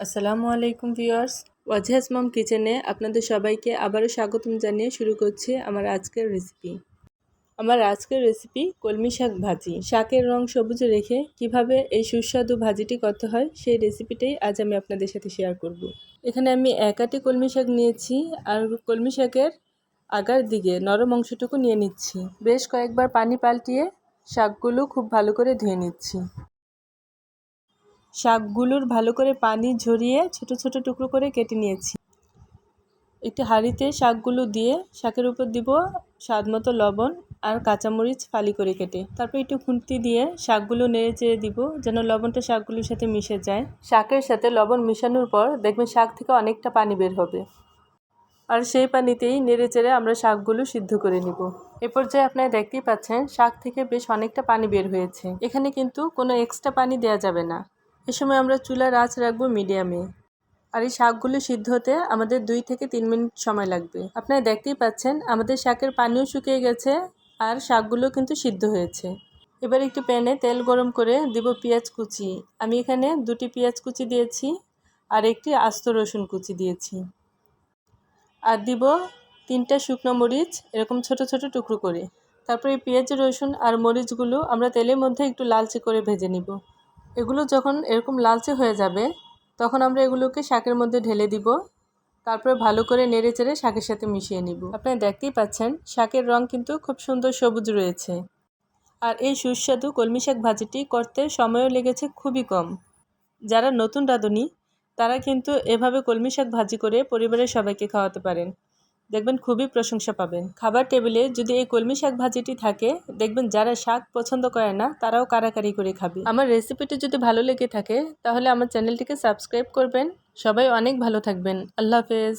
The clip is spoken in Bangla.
আসসালামু আলাইকুম ভিউয়ার্স। ওয়াজহাস মম কিচেনে আপনাদের সবাইকে আবারও স্বাগতম জানিয়ে শুরু করছি আমার আজকের রেসিপি আমার আজকের রেসিপি কলমি শাক ভাজি। শাকের রং সবুজে রেখে কীভাবে এই সুস্বাদু ভাজিটি করতে হয় সেই রেসিপিটাই আজ আমি আপনাদের সাথে শেয়ার করব। এখানে আমি একাটি কলমি শাক নিয়েছি আর কলমি শাকের আগার দিকে নরম অংশটুকু নিয়ে নিচ্ছি। বেশ কয়েকবার পানি পাল্টিয়ে শাকগুলো খুব ভালো করে ধুয়ে নিচ্ছি। শাকগুলোর ভালো করে পানি ঝরিয়ে ছোট ছোট টুকরো করে কেটে নিয়েছি। একটি হাঁড়িতে শাকগুলো দিয়ে শাকের উপর দিব স্বাদ মতো লবণ আর কাঁচামরিচ ফালি করে কেটে। তারপর একটু খুন্তি দিয়ে শাকগুলো নেড়ে চেড়ে দিব যেন লবণটা শাকগুলোর সাথে মিশে যায়। শাকের সাথে লবণ মিশানোর পর দেখবেন শাক থেকে অনেকটা পানি বের হবে। আর সেই পানিতেই নেড়ে চেড়ে আমরা শাকগুলো সিদ্ধ করে নিব। এ পর্যায়ে আপনারা দেখতেই পাচ্ছেন শাক থেকে বেশ অনেকটা পানি বের হয়েছে। এখানে কিন্তু কোনো এক্সট্রা পানি দেওয়া যাবে না। এ সময় আমরা চুলার আঁচ রাখব মিডিয়ামে আর এই শাকগুলো সিদ্ধ হতে আমাদের দুই থেকে তিন মিনিট সময় লাগবে। আপনারা দেখতেই পাচ্ছেন, আমাদের শাকের পানিও শুকিয়ে গেছে আর শাকগুলো কিন্তু সিদ্ধ হয়েছে। এবার একটু প্যানে তেল গরম করে দিব পেঁয়াজ কুচি। আমি এখানে দুটি পেঁয়াজ কুচি দিয়েছি আর একটি আস্ত রসুন কুচি দিয়েছি। আর দিব তিনটা শুকনো মরিচ, এরকম ছোট ছোট টুকরো করে। তারপরে পেঁয়াজ, রসুন আর মরিচগুলো আমরা তেলের মধ্যে একটু লালচে করে ভেজে নিব। এগুলো যখন এরকম লালচে হয়ে যাবে, তখন আমরা এগুলোকে শাকের মধ্যে ঢেলে দিব। তারপরে ভালো করে নেড়ে চেড়ে শাকের সাথে মিশিয়ে নিব। আপনারা দেখতেই পাচ্ছেন, শাকের রং কিন্তু খুব সুন্দর সবুজ রয়েছে। আর এই সুস্বাদু কলমি শাক ভাজিটি করতে সময়ও লেগেছে খুবই কম। যারা নতুন রাঁধুনি, তারা কিন্তু এভাবে কলমি শাক ভাজি করে পরিবারের সবাইকে খাওয়াতে পারেন। দেখবেন খুবই প্রশংসা পাবেন। খাবার টেবিলে যদি এই কলমি শাক ভাজিটি থাকে, দেখবেন যারা শাক পছন্দ করে না, তারাও কারাকারি করে খাবে। আমার রেসিপিটি যদি ভালো লেগে থাকে, তাহলে আমার চ্যানেলটিকে সাবস্ক্রাইব করবেন। সবাই অনেক ভালো থাকবেন। আল্লাহ হাফেজ।